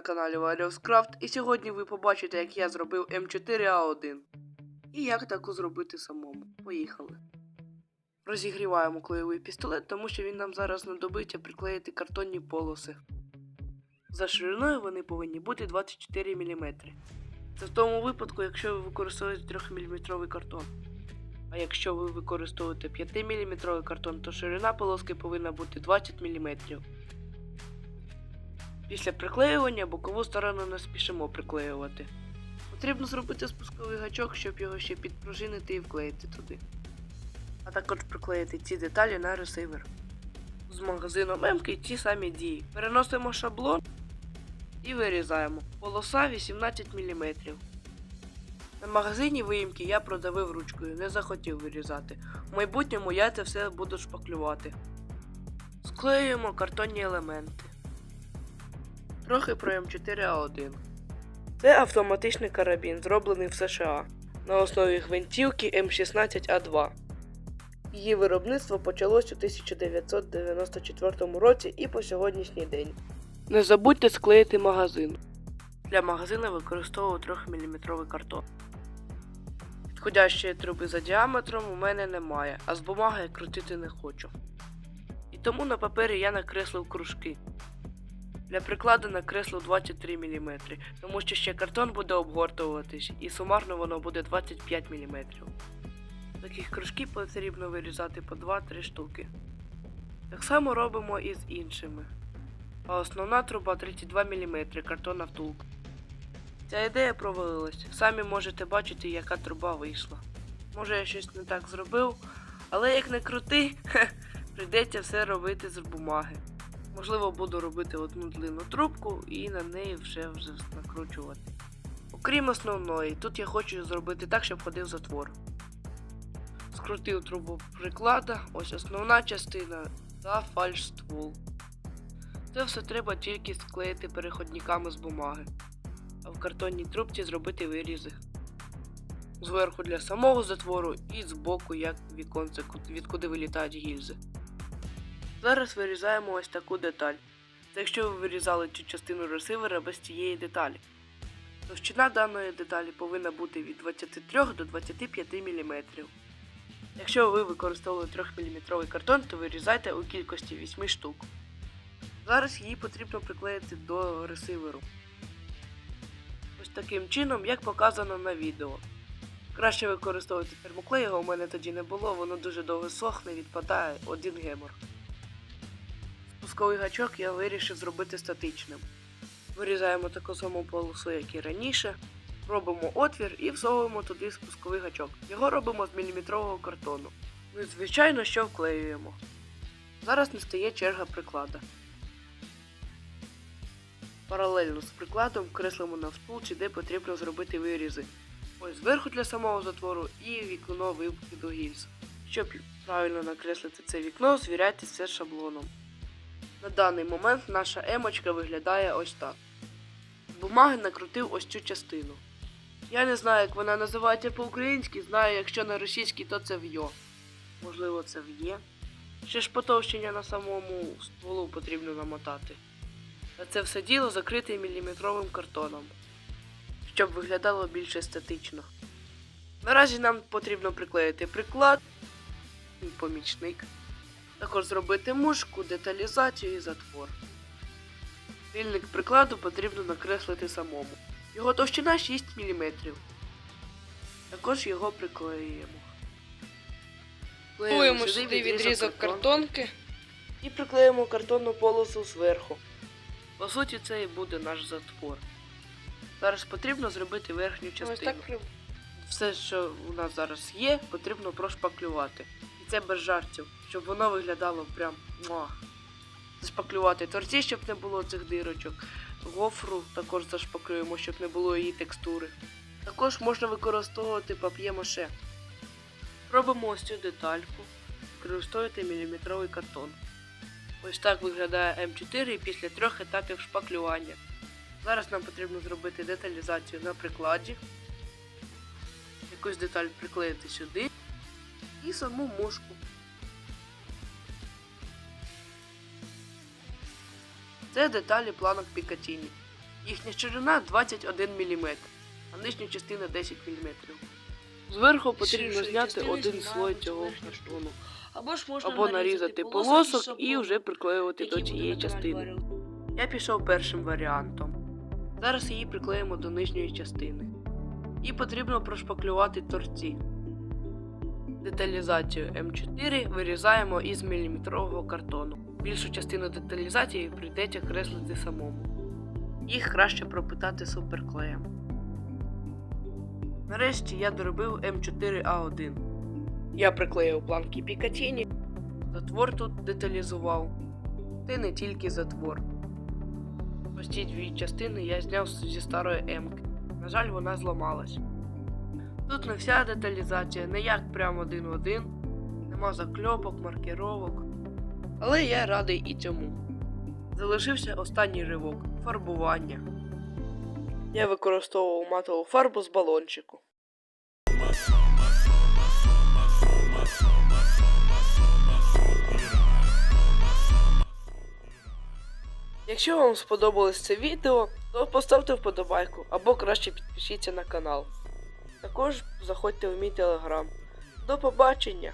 на каналі Warriors і сьогодні ви побачите, як я зробив М4А1. І як таку зробити самому. Поїхали. Розігріваємо клеєвий пістолет, тому що він нам зараз знадобиться приклеїти картонні полоси. За шириною вони повинні бути 24 мм. Це в тому випадку, якщо ви використовуєте 3-мм картон. А якщо ви використовуєте 5-мм картон, то ширина полоски повинна бути 20 мм. Після приклеювання бокову сторону не спішимо приклеювати. Потрібно зробити спусковий гачок, щоб його ще підпружинити і вклеїти туди. А також приклеїти ці деталі на ресивер. З магазином М-ки ті самі дії. Переносимо шаблон і вирізаємо. Полоса 18 мм. На магазині виїмки я продавив ручкою, не захотів вирізати. В майбутньому я це все буду шпаклювати. Склеюємо картонні елементи. Трохи про М4А1. Це автоматичний карабін, зроблений в США на основі гвинтівки М16А2. Її виробництво почалось у 1994 році і по сьогоднішній день. Не забудьте склеїти магазин. Для магазину використовую 3-мм картон. Підходящої труби за діаметром у мене немає, а з бумаги я крутити не хочу. І тому на папері я накреслив кружки. Для прикладу накреслив 23 мм, тому що ще картон буде обгортуватись і сумарно воно буде 25 мм. Таких кружків потрібно вирізати по 2-3 штуки. Так само робимо і з іншими. А основна труба 32 мм картонна втулка. Ця ідея провалилась. Самі можете бачити, яка труба вийшла. Може я щось не так зробив, але як не крути, прийдеться все робити з бумаги. Можливо, буду робити одну длинну трубку і на неї вже вже накручувати. Окрім основної, тут я хочу зробити так, щоб ходив затвор. Скрутив трубу приклада, ось основна частина та фальш-ствол. Це все треба тільки склеїти переходниками з бумаги, а в картонній трубці зробити вирізи. Зверху для самого затвору і збоку, як віконце, відкуди вилітають гільзи. Зараз вирізаємо ось таку деталь. Це якщо ви вирізали цю частину ресивера без цієї деталі. Товщина даної деталі повинна бути від 23 до 25 мм. Якщо ви використовували 3-мм картон, то вирізайте у кількості 8 штук. Зараз її потрібно приклеїти до ресиверу. Ось таким чином, як показано на відео. Краще використовувати термоклей, його у мене тоді не було, воно дуже довго сохне, відпадає один гемор. Спусковий гачок я вирішив зробити статичним. Вирізаємо таку саму полосу, як і раніше. Робимо отвір і всовуємо туди спусковий гачок. Його робимо з міліметрового картону. Ну і звичайно, що вклеюємо. Зараз настає черга приклада. Паралельно з прикладом креслимо на втулці, де потрібно зробити вирізи. Ось зверху для самого затвору і вікно виводу гільз. Щоб правильно накреслити це вікно, звіряйтеся з шаблоном. На даний момент наша емочка виглядає ось так. Бумаги накрутив ось цю частину. Я не знаю, як вона називається по-українськи, знаю, якщо на російській, то це вйо. Можливо, це в'є. Ще ж потовщення на самому стволу потрібно намотати. А це все діло закрите міліметровим картоном, щоб виглядало більш естетично. Наразі нам потрібно приклеїти приклад і помічник. Також зробити мушку, деталізацію і затвор. Вільник прикладу потрібно накреслити самому. Його товщина 6 мм. Також його приклеюємо. Купуємо сюди відрізок картонки. і приклеїмо картонну полосу зверху. По суті, це і буде наш затвор. Зараз потрібно зробити верхню Ось частину. так Все, що у нас зараз є, потрібно прошпаклювати. Це без жартів, щоб воно виглядало прям муа. Зашпаклювати торці, щоб не було цих дирочок. Гофру також зашпаклюємо, щоб не було її текстури. Також можна використовувати пап'є-маше. Робимо ось цю детальку, використовуйте міліметровий картон. Ось так виглядає М4 після трьох етапів шпаклювання. Зараз нам потрібно зробити деталізацію на прикладі якусь деталь приклеїти сюди і саму мушку. Це деталі планок Пікатіні. Їхня ширина 21 мм, а нижня частина 10 мм. Зверху потрібно зняти один слой цього верхню. Або ж можна Або нарізати полосок і вже приклеювати до цієї частини. Я пішов першим варіантом. Зараз її приклеїмо до нижньої частини. І потрібно прошпаклювати торці. Деталізацію М4 вирізаємо із міліметрового картону. Більшу частину деталізації прийдеться креслити самому. Їх краще пропитати суперклеєм. Нарешті я доробив М4А1. Я приклеїв планки Пікатіні, затвор тут деталізував. Та й не тільки затвор. Ось ці дві частини я зняв зі старої М-ки. На жаль, вона зламалась. Тут не вся деталізація, не як прям один в один, нема закльопок, маркировок. Але я радий і цьому. Залишився останній ривок фарбування. Я використовував матову фарбу з балончику. Якщо вам сподобалось це відео, то поставте вподобайку або краще підпишіться на канал. Також заходьте в мій телеграм. До побачення!